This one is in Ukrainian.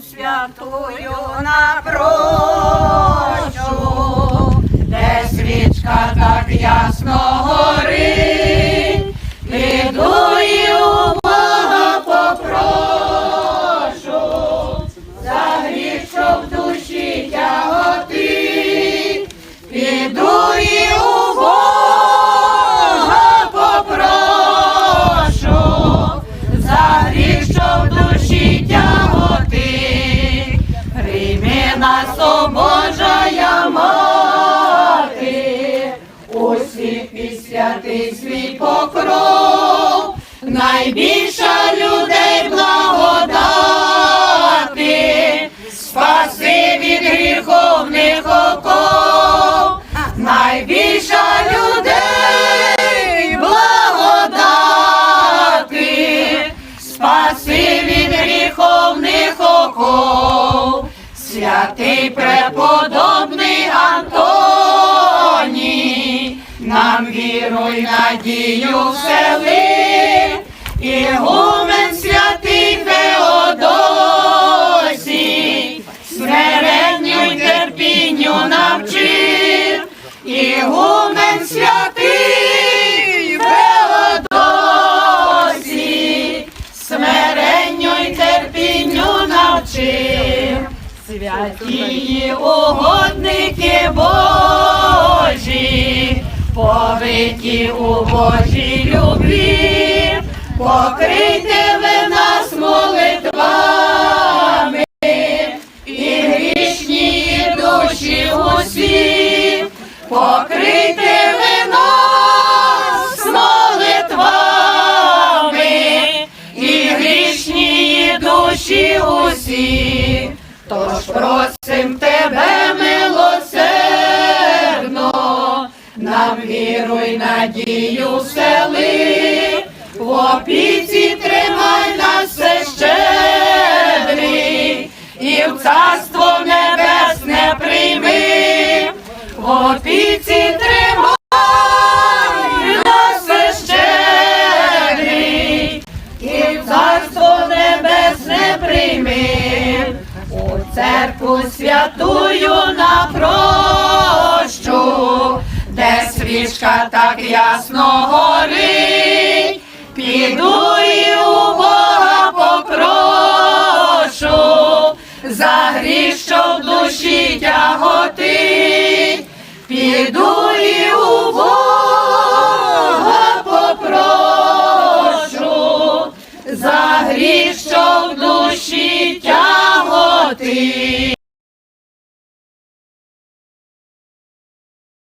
святую напрошу, найбільша людей благодати, спаси від гріховних оков, найбільша людей благодати, спаси від гріховних оков, святий преподобний Антоній, нам віру й надію всели, і гумен святий Феодосій, смиренню терпінню навчив, і гумен святий Феодосій, смиренню терпінню навчив. Святії угодники Божі, повиті у Божій любві, покрийте ви нас молитвами, і грішні душі усі, покрийте нас молитвами, і грішні душі усі. Тож просим тебе, милосердно, нам віру надію всели, в опіці тримай нас все щедрий, і в царство небесне прийми, в опіці тримай нас все щедрий, і в царство небесне прийми. У церкву святую напрощу, де свічка так ясно горить, піду і у Бога попрошу, за гріх, що в душі і